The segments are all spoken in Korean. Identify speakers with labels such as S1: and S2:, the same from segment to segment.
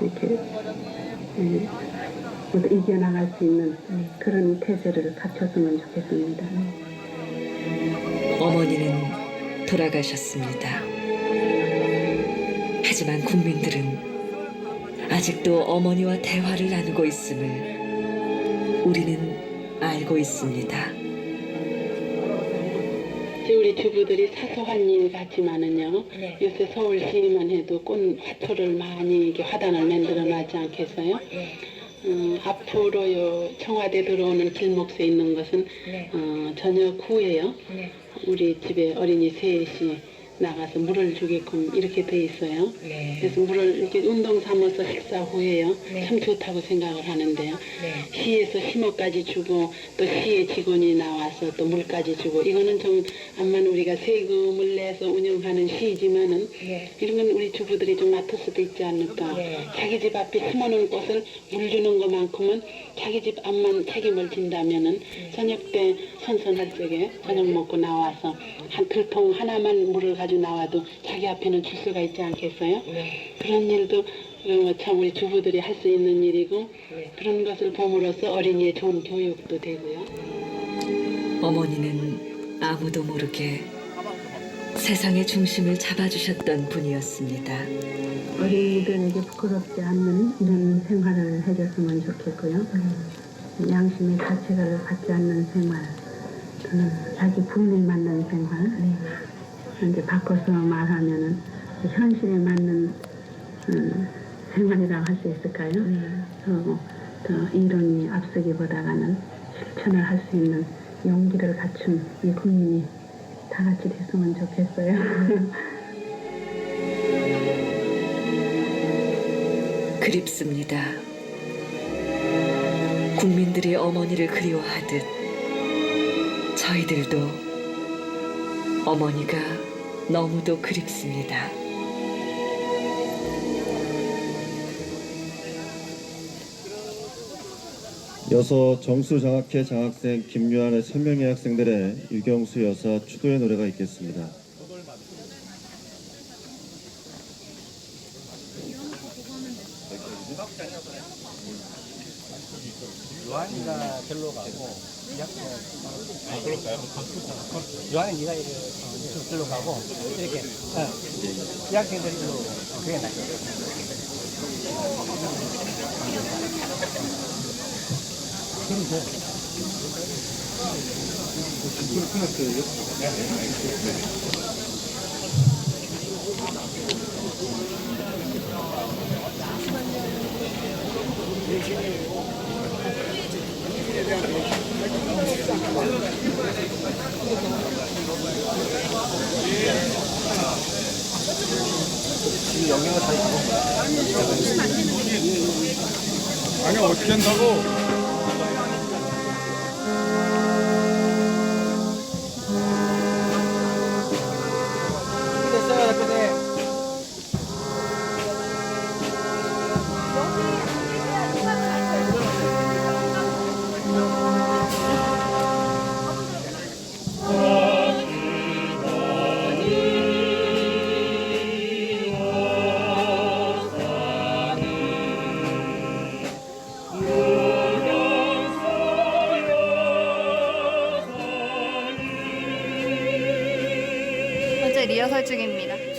S1: 이렇게 예, 이겨나갈 수 있는 그런 태세를 갖췄으면 좋겠습니다.
S2: 어머니는 돌아가셨습니다. 하지만 국민들은 아직도 어머니와 대화를 나누고 있음을 우리는 알고 있습니다.
S1: 우리 주부들이 사소한 일 같지만은요. 요새 서울시만 해도 꽃 화초를 많이 이렇게 화단을 만들어 놨지 않겠어요? 음, 앞으로요 청와대 들어오는 길목에 있는 것은 어, 저녁 후에요. 우리 집에 어린이 셋이 나가서 물을 주게끔 이렇게 돼 있어요. 그래서 물을 이렇게 운동 삼아서 식사 후에요. 참 좋다고 생각을 하는데요. 시에서 심어까지 주고 또 시의 직원이 나와서 또 물까지 주고 이거는 좀 암만 우리가 세금을 내서 운영하는 시지만은 이런 건 우리 주부들이 좀 맡을 수도 있지 않을까. 자기 집 앞에 심어놓은 꽃을 물 주는 것만큼은 자기 집 앞만 책임을 진다면은 저녁 때 선선할 적에 저녁 먹고 나와서 한 들통 하나만 물을 가지고 나와도 자기 앞에는 줄 수가 있지 않겠어요? 그런 일도 어, 참 우리 주부들이 할 수 있는 일이고 그런 것을 봄으로써 어린이의 좋은 교육도 되고요.
S2: 어머니는 아무도 모르게 세상의 중심을 잡아주셨던 분이었습니다.
S1: 어린이들에게 부끄럽지 않는 이런 생활을 해줬으면 좋겠고요. 양심의 가책을 받지 않는 생활, 또는 자기 부인을 맞는 생활, 이제 바꿔서 말하면은 현실에 맞는 음, 생활이라고 할 수 있을까요? 더, 더 이론이 앞서기보다는 실천을 할 수 있는 용기를 갖춘 이 국민이 다 같이 됐으면 좋겠어요.
S2: 그립습니다. 국민들이 어머니를 그리워하듯 저희들도 어머니가 너무도 그립습니다.
S3: 여서 정수 장학회 장학생 김유한의 3명의 학생들의 유경수 여사 추도의 노래가 있겠습니다.
S4: 요한이가 절로 가고 아, 가요? 요한이 네가 이렇 절로 가고 이렇게 어, 이 학생들이 일로 어, 그게 낫요
S5: 아니 어떻게 한다고?
S6: 중입니다.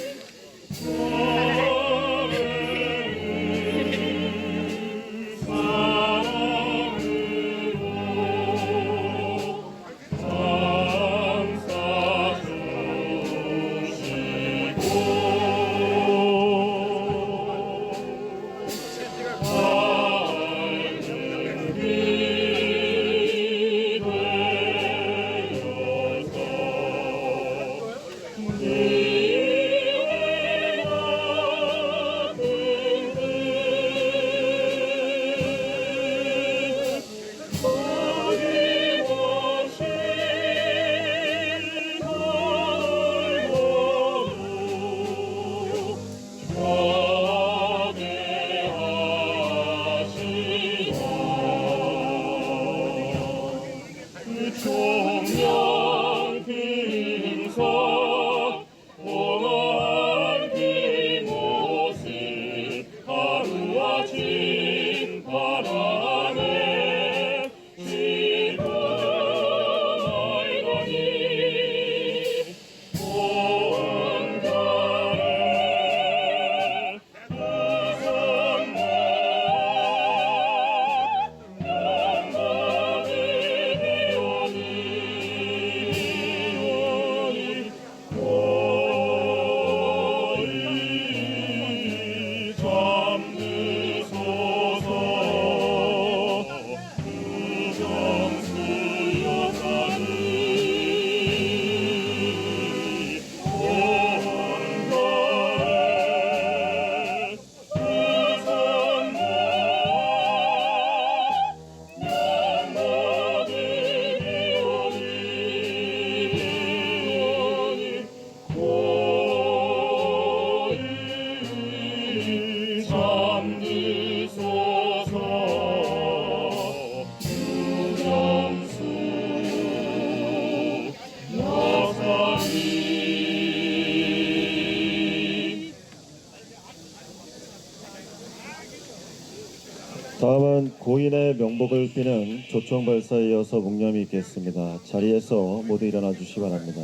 S3: 고인의 명복을 비는 조총 발사에 이어서 묵념이 있겠습니다. 자리에서 모두 일어나 주시기 바랍니다.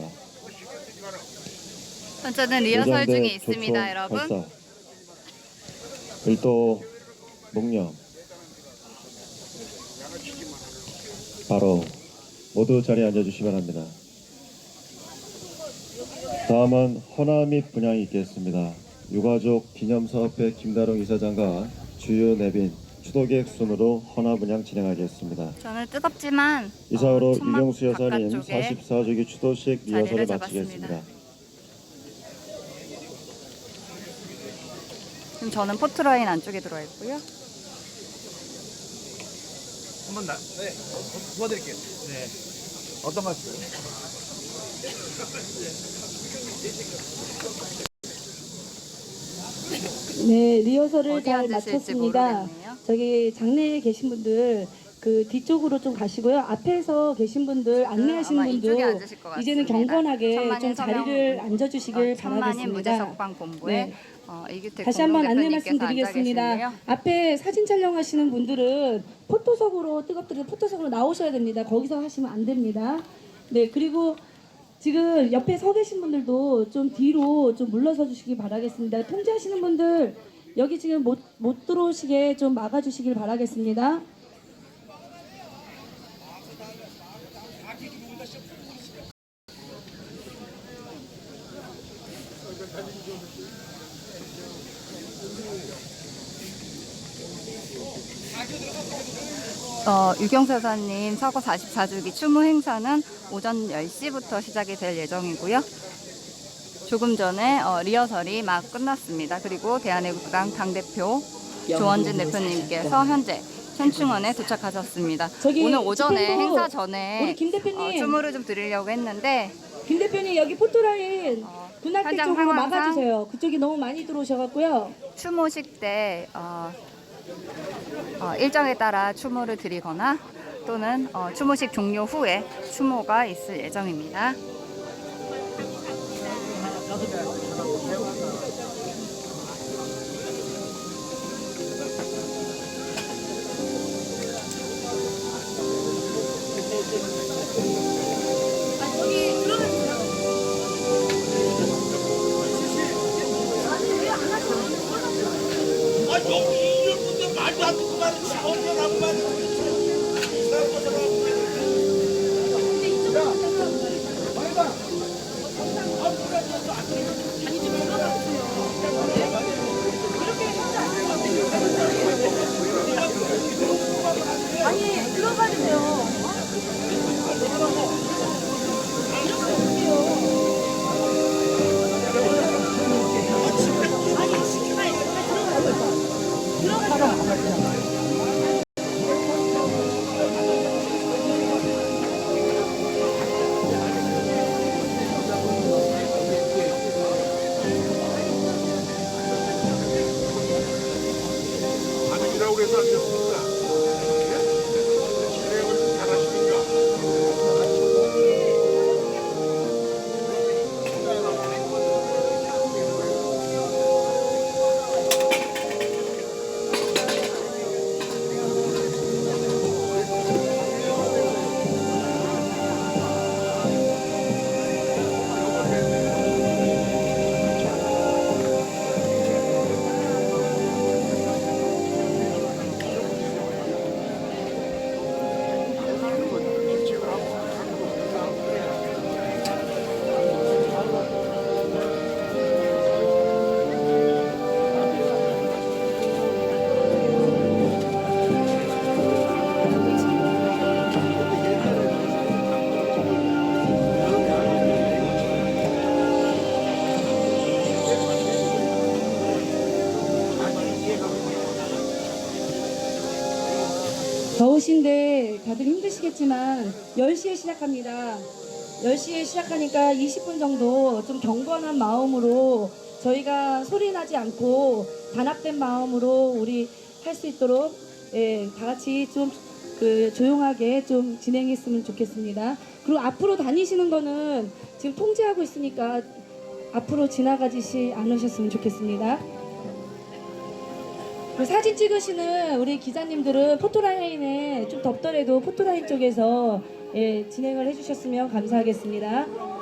S6: 현재는 리허설 중에 있습니다,
S3: 조총
S6: 여러분.
S3: 발사. 일도 묵념. 바로 모두 자리에 앉아 주시기 바랍니다. 다음은 헌화 및 분양이 있겠습니다. 유가족 기념사업회 김다롱 이사장과 주요 내빈 추도객 순으로 헌화 분양 진행하겠습니다.
S6: 저는 뜨겁지만
S3: 이상으로
S6: 어, 천막
S3: 유경수 여사님
S6: 바깥쪽에
S3: 44주기 추도식 리허설을. 마치겠습니다.
S6: 지금 저는 포트라인 안쪽에 들어와 있고요.
S4: 한번 나, 네, 도- 도와드릴게요. 네. 어떤 말씀?
S7: 네, 리허설을
S6: 어디
S7: 잘
S6: 앉으실지
S7: 마쳤습니다.
S6: 모르겠네요.
S7: 저기 장내에 계신 분들 그 뒤쪽으로 좀 가시고요. 앞에서 계신 분들 안내하시는
S6: 아마 이쪽에 앉으실 것
S7: 이제는
S6: 같습니다.
S7: 경건하게
S6: 천만인
S7: 좀 자리를
S6: 서명-
S7: 앉아 주시길
S6: 어, 천만인
S7: 바라겠습니다.
S6: 석방 본부에
S7: 네.
S6: 어, 이규택
S7: 다시 한번 안내
S6: 공동대표님께서
S7: 말씀드리겠습니다.
S6: 앉아.
S7: 앞에 사진 촬영하시는 분들은 포토석으로 뜨겁뜨려 포토석으로 나오셔야 됩니다. 거기서 하시면 안 됩니다. 네 그리고 지금 옆에 서 계신 분들도 좀 뒤로 좀 물러서 주시기 바라겠습니다. 통제하시는 분들 여기 지금 못, 못 들어오시게 좀 막아주시길 바라겠습니다.
S6: 어, 유경수 여사님 사고 44주기 추모 행사는 오전 10시부터 시작이 될 예정이고요. 조금 전에 어, 리허설이 막 끝났습니다. 그리고 대한애국당 당대표 조원진 대표님께서 현재 현충원에 도착하셨습니다.
S7: 저기
S6: 오늘 오전에
S7: 집행부
S6: 행사 전에
S7: 우리 김 대표님.
S6: 어, 추모를 좀 드리려고 했는데
S7: 김 대표님 여기 포토라인
S6: 어, 현장
S7: 쪽으로
S6: 상황상
S7: 막아주세요. 그쪽이 너무 많이 들어오셔갖고요.
S6: 추모식 때 어, 어, 일정에 따라 추모를 드리거나 또는 어, 추모식 종료 후에 추모가 있을 예정입니다.
S7: 4시인데 다들 힘드시겠지만 10시에 시작합니다. 10시에 시작하니까 20분 정도 좀 경건한 마음으로 저희가 소리 나지 않고 단합된 마음으로 우리 할 수 있도록 예, 다 같이 좀 그 조용하게 좀 진행했으면 좋겠습니다. 그리고 앞으로 다니시는 거는 지금 통제하고 있으니까 앞으로 지나가지 않으셨으면 좋겠습니다. 그 사진 찍으시는 우리 기자님들은 포토라인에 좀 덥더라도 포토라인 쪽에서 예, 진행을 해주셨으면 감사하겠습니다.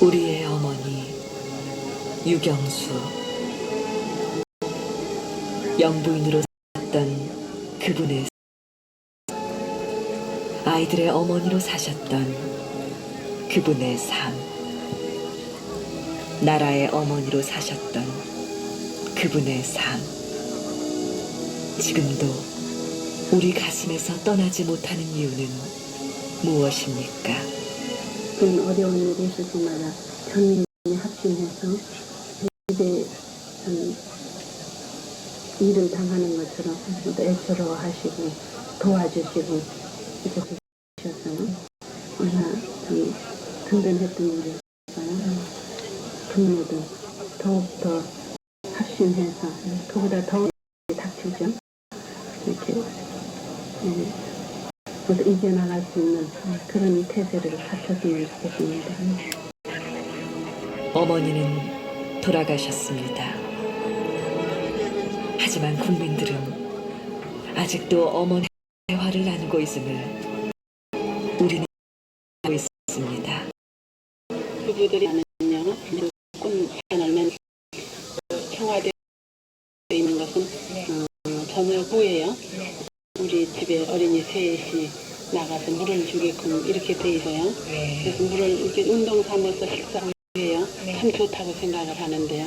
S2: 우리의 어머니 유경수. 영부인으로 살았던 그분의 아이들의 어머니로 사셨던 그분의 삶. 나라의 어머니로 사셨던 그분의 삶. 지금도 우리 가슴에서 떠나지 못하는 이유는 무엇입니까?
S1: 큰 어려운 일이 있을 때마다 전민이 합심해서 이제 음, 일을 당하는 것처럼 또 애처로워하시고 도와주시고 이렇게 해주셔서 얼마나 참 든든했던 일일까요. 부모도 더욱더 합심해서 그보다 더 닥치죠. 이렇게 예, 모두 이겨나갈 수 있는 그런 태세를 갖췄으면 좋겠습니다.
S2: 어머니는 돌아가셨습니다. 하지만 국민들은 아직도 어머니의 화를 나누고 있음을 우리는 알고 있습니다.
S1: 부부들이 하는요, 꽃 하나를 맨 청와대에 있는 것은 어, 저녁 후에요. 집에 어린이 셋이 나가서 물을 주게끔 이렇게 돼 있어요. 그래서 물을 이렇게 운동 삼아서 식사 후에요. 참 좋다고 생각을 하는데요.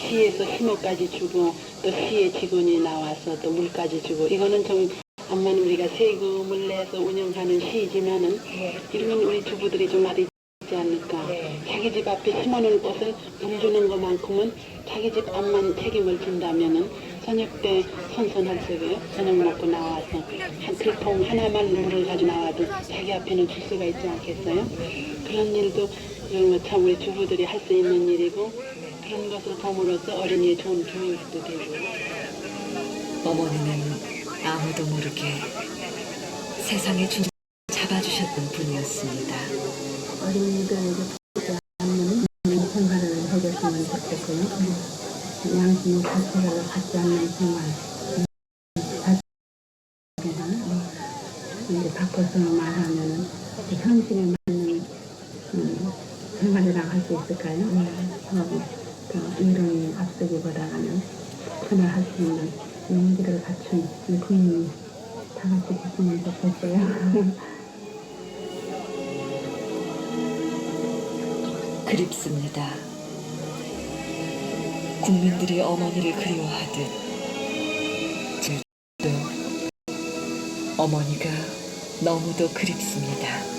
S1: 시에서 힘호까지 주고 또 시의 직원이 나와서 또 물까지 주고 이거는 좀 암만 우리가 세금을 내서 운영하는 시지만은 이러면 우리 주부들이 좀 많이 있지 않을까. 자기 집 앞에 심어놓은 꽃을 물 주는 것만큼은 자기 집 앞만 책임을 진다면은 저녁 때 선선할 적에 저녁 먹고 나와서 한 들통 하나만 물을 가지고 나와도 자기 앞에는 줄 수가 있지 않겠어요? 그런 일도 거참 우리 주부들이 할 수 있는 일이고 그런 것을 봄으로써 어린이의 좋은 교육도 되고
S2: 어머니는 아무도 모르게 세상의 중심을 잡아주셨던 분이었습니다.
S1: 어린이들에게 보지 않는 생활을
S8: 바뀌었으면 좋겠고요. 양심의 자체를 갖지 않는 생활, 자체가 이제 바꿔서 말하면은 그 현실에 맞는 음, 생활이라고 할 수 있을까요? 어, 그 이론이 앞서기보다는 생활할 수 있는 용기를 갖춘 이국
S2: 어머니를 그리워하듯 저도 어머니가 너무도 그립습니다.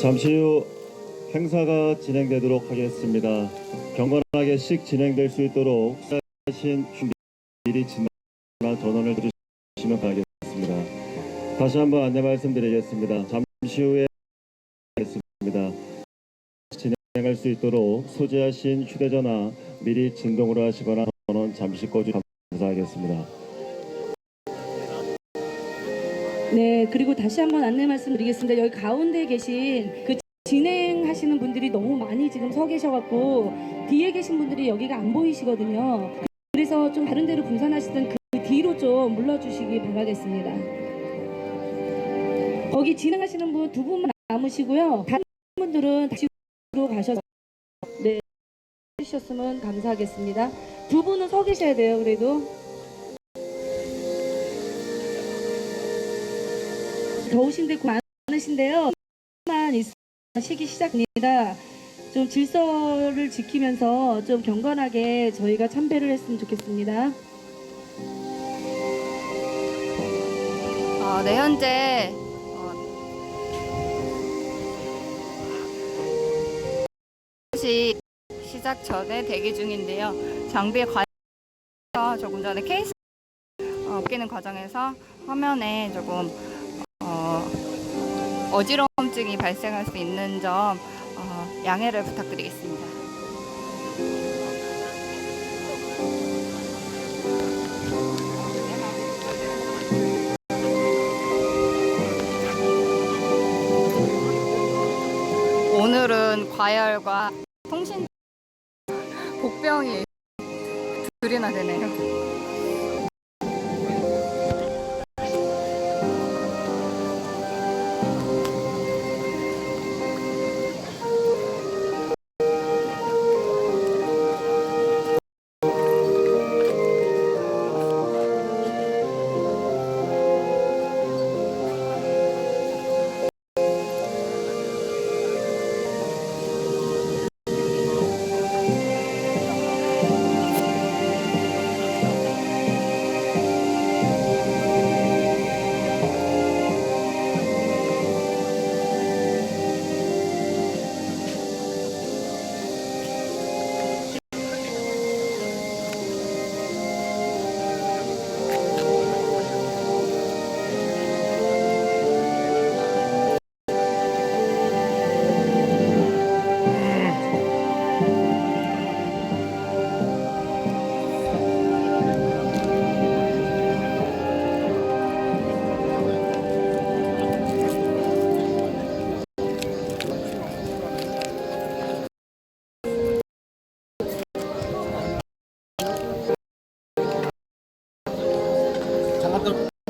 S3: 잠시 후 행사가 진행되도록 하겠습니다. 경건하게씩 진행될 수 있도록 하신 미리 진행한 전원을 들으시면 바라겠습니다. 다시 한번 안내 말씀드리겠습니다. 잠시 후에 하겠습니다. 진행할 수 있도록 소지하신 휴대전화 미리 진동으로 하시거나 전원 잠시 꺼주 감사하겠습니다.
S7: 네, 그리고 다시 한번 안내 말씀드리겠습니다. 여기 가운데 계신 그 진행하시는 분들이 너무 많이 지금 서 계셔갖고 뒤에 계신 분들이 여기가 안 보이시거든요. 그래서 좀 다른 데로 분산하시던 그 뒤로 좀 물러주시기 바라겠습니다. 거기 진행하시는 분 두 분만 남으시고요. 다른 분들은 다시 로 가셔서 네 해주셨으면 감사하겠습니다. 두 분은 서 계셔야 돼요. 그래도. 더우신데 많으신데요. 만 시기 시작입니다. 좀 질서를 지키면서 좀 경건하게 저희가 참배를 했으면 좋겠습니다.
S6: 어, 네, 현재 어, 시 시작 전에 대기 중인데요. 장비에 관해서 조금 전에 케이스 어, 끼는 과정에서 화면에 조금 어, 어지러움증이 발생할 수 있는 점 어, 양해를 부탁드리겠습니다. 오늘은 과열과 통신 복병이 둘이나 되네요.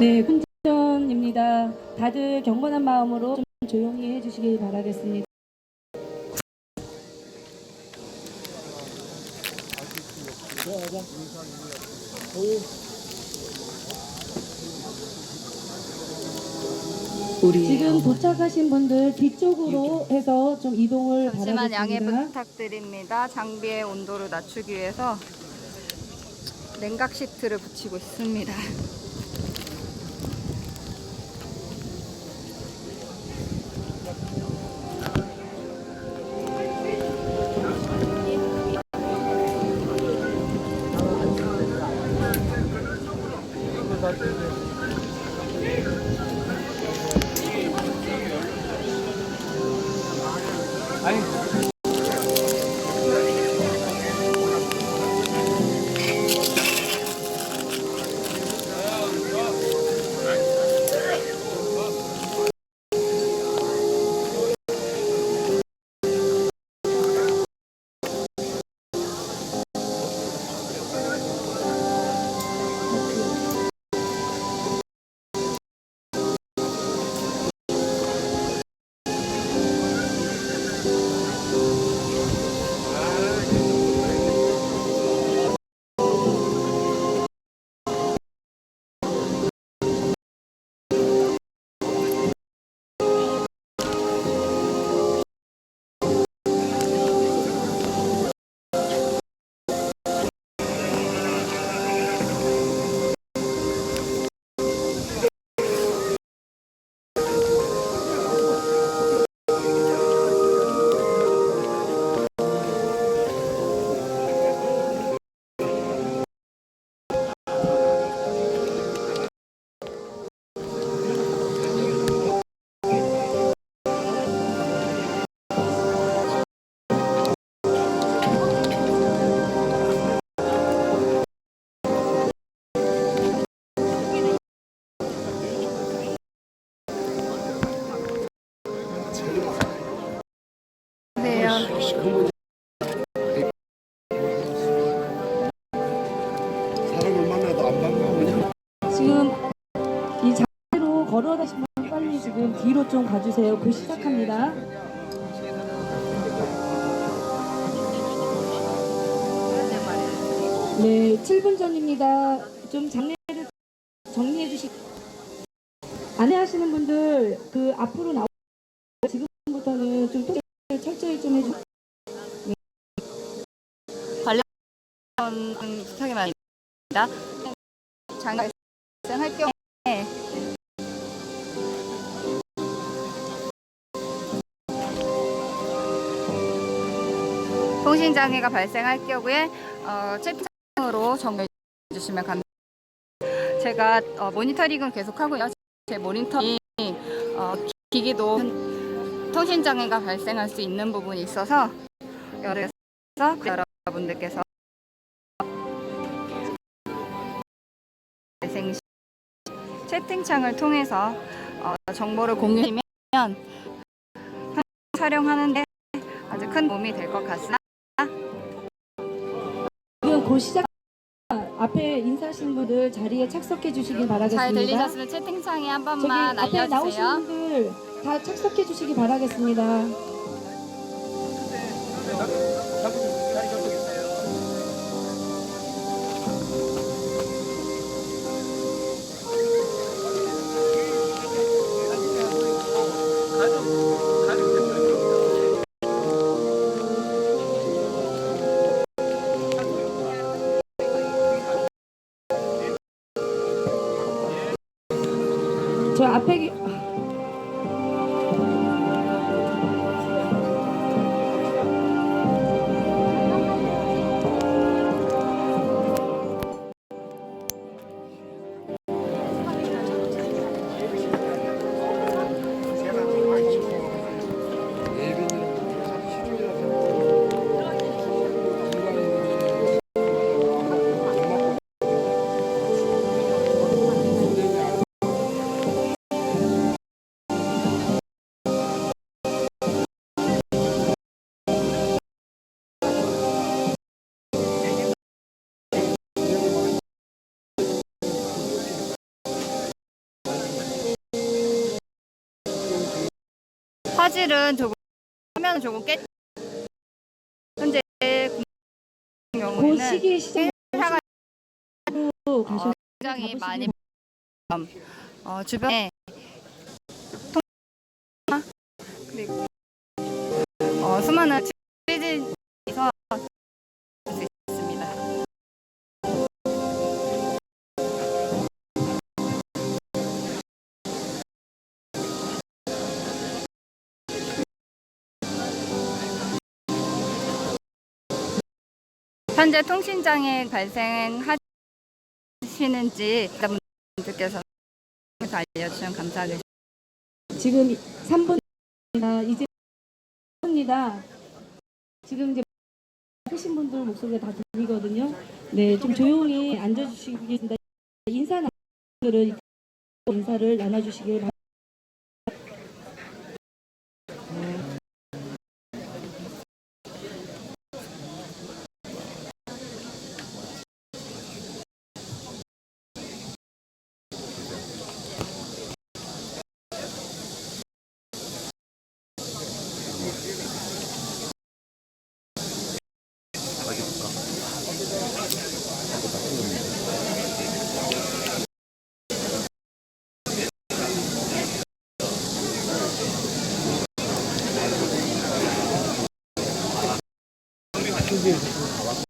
S7: 네, 훈전입니다. 다들 경건한 마음으로 좀 조용히 해주시길 바라겠습니다.
S2: 우리
S7: 지금 도착하신 분들 뒤쪽으로 해서 좀 이동을
S6: 잠시만 양해
S7: 바라겠습니다.
S6: 부탁드립니다. 장비의 온도를 낮추기 위해서 냉각 시트를 붙이고 있습니다. 네,
S5: 사람을 만나도 안 반가우냐?
S7: 지금 이 자리로 걸어다시면 빨리 지금 뒤로 좀 가주세요. 그 시작합니다. 네, 7분 전입니다. 좀 장례를 정리해 주시. 안내 하시는 분들 그 앞으로 나오. 지금부터는 좀 철저히 좀 해주.
S6: 부탁이 많습니다. 장애 발생할 경우에 통신 장애가 발생할 경우에 어, 채팅으로 정해 주시면 감사합니다. 제가 어, 모니터링을 계속하고요. 제 모니터링 어, 기기도 통신 장애가 발생할 수 있는 부분이 있어서 여러분들께서 채팅창을 통해서 어, 정보를 공유하면 촬영하는데 아주 큰 도움이 될 것 같습니다.
S7: 지금 곧 시작. 앞에 인사하시는 분들 자리에 착석해 주시길 바라겠습니다.
S6: 잘 들리셨으면 채팅창에 한
S7: 저기
S6: 번만
S7: 앞에 나오시는
S6: 알려주세요.
S7: 분들 다 착석해 주시기 바라겠습니다.
S6: 화질은 조금 화면은 조금 깨 현재
S7: 그
S6: 경우에는
S7: 시기에 가셔.
S6: 굉장히 많이 어, 주변에 통 그리고 어, 수많은 시즌에서 현재 통신장애 발생하시는지 분들께서 알려주시면 감사하겠습니다.
S7: 지금 3분 이제 입니다. 지금 이제 하신 분들 목소리가 다 들리거든요. 네, 좀 조용히 앉아주시겠습니다. 인사 나들은 인사를 나눠주시길 바랍니다.
S3: 어,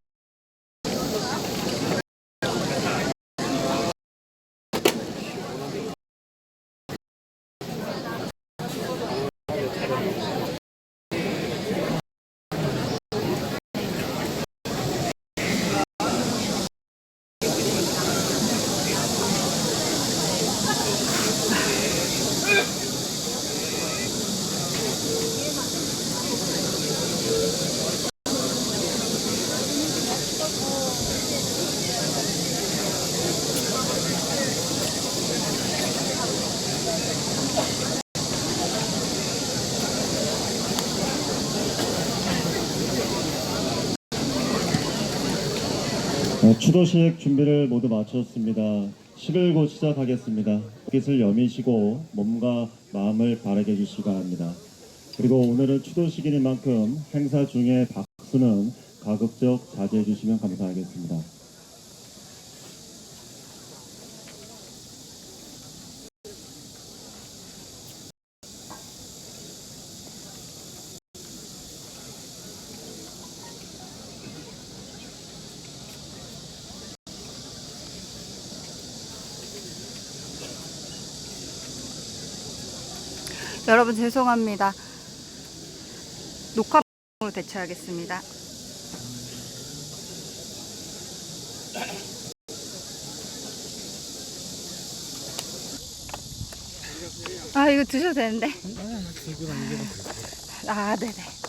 S3: 추도식 준비를 모두 마쳤습니다. 식을 곧 시작하겠습니다. 빛을 여미시고 몸과 마음을 바르게 해주시기 바랍니다. 그리고 오늘은 추도식인 만큼 행사 중에 박수는 가급적 자제해 주시면 감사하겠습니다.
S6: 여러분 죄송합니다. 녹화로 대처하겠습니다. 아 이거 드셔도 되는데. 아 네네.